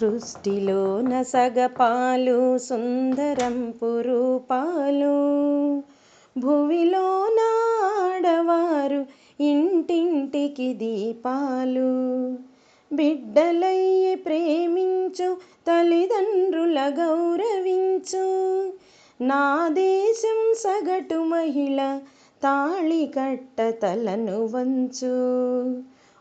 సృష్టిలోన సగపాలు సుందరంపు రూపాలు. భువిలో నాడవారు ఇంటింటికి దీపాలు. బిడ్డలయ్యి ప్రేమించు తల్లిదండ్రుల గౌరవించు. నా దేశం సగటు మహిళ తాళి కట్ట తలను వంచు.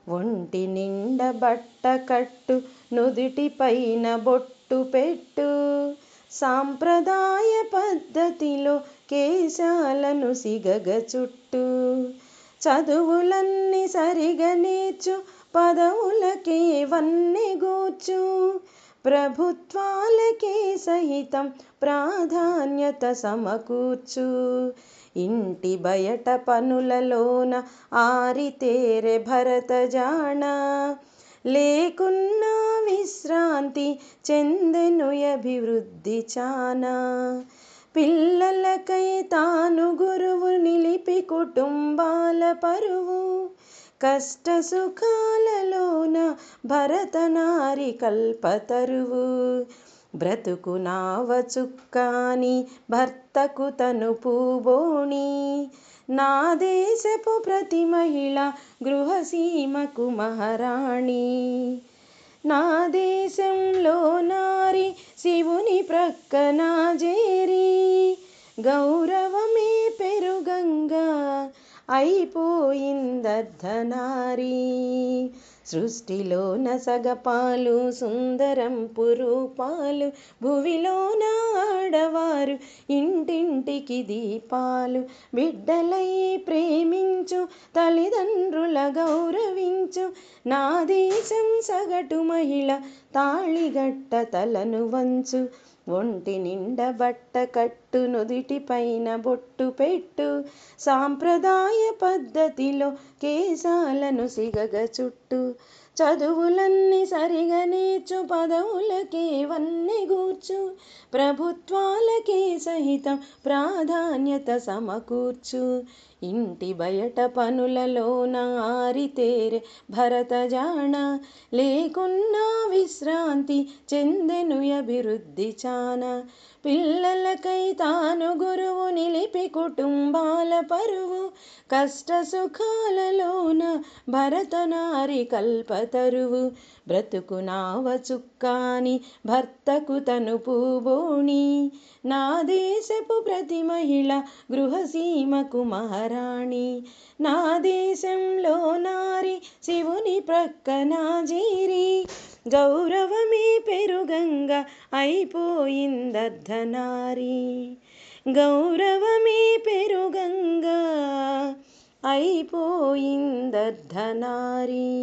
ఒంటి నిండ బట్ట కట్టు నుదుటిపైన బొట్టు పెట్టు. సాంప్రదాయ పద్ధతిలో కేశాలను సిగగ చుట్టు. చదువులన్నీ సరిగా నేర్చు పదవులకే గూర్చు. ప్రభుత్వాలకే సహితం ప్రాధాన్యత సమకూర్చు. ఇంటి బయట పనులలోన ఆరితేరె భరత జాణ లేకున్నా విశ్రాంతి చెందెను అభివృద్ధి చానా. పిల్లలకై తాను గురువు నిలిపి కుటుంబాల పరువు. కష్ట సుఖాలలోన భరతనారి కల్పతరువు బ్రతుకు నావ చుక్కాని భర్తకు తను పూబోణి నా దేశపు ప్రతి మహిళ గృహసీమకు మహారాణి. నా దేశంలో నారి శివుని ప్రక్కన జేరి. గౌరవ అయిపోయిందర్ధనారీ. సృష్టిలోన సగపాలు సుందరం పురూపాలు భువిలోన ఆడవారు ఇంటింటికి దీపాలు బిడ్డలై ప్రేమించు తల్లిదండ్రుల గౌరవించు నా దేశం సగటు మహిళ తాళిగట్ట తలను వంచు. ఒంటి నిండా బట్ట కట్టు నుదిటి పైన బొట్టు పెట్టు. సాంప్రదాయ పద్ధతిలో కేశాలను సిగగ చుట్టు. చదువులన్నీ సరిగా నేర్చు పదవులకేవన్నీ గూర్చు. ప్రభుత్వాలకే సహితం ప్రాధాన్యత సమకూర్చు. ఇంటి బయట పనులలోన ఆరితేరె భరత జాణ. లేకున్నా విశ్రాంతి చెందెను అభివృద్ధి చాన పిల్లలకై తాను గురువు నిలిపి కుటుంబాల పరువు. కష్ట సుఖాలలోన భరతనారి కల్పతరువు బ్రతుకు నావ చుక్కాని భర్తకు తను పూబోణి నా దేశపు ప్రతి మహిళ గృహసీమకు మహారాణి నా దేశంలో నారి శివుని ప్రక్కన జీరి. గౌరవమే పెరుగంగా అయిపోయిందర్ధనారీ. గౌరవమే పెరుగంగా అయిపోయిందర్ధనారీ.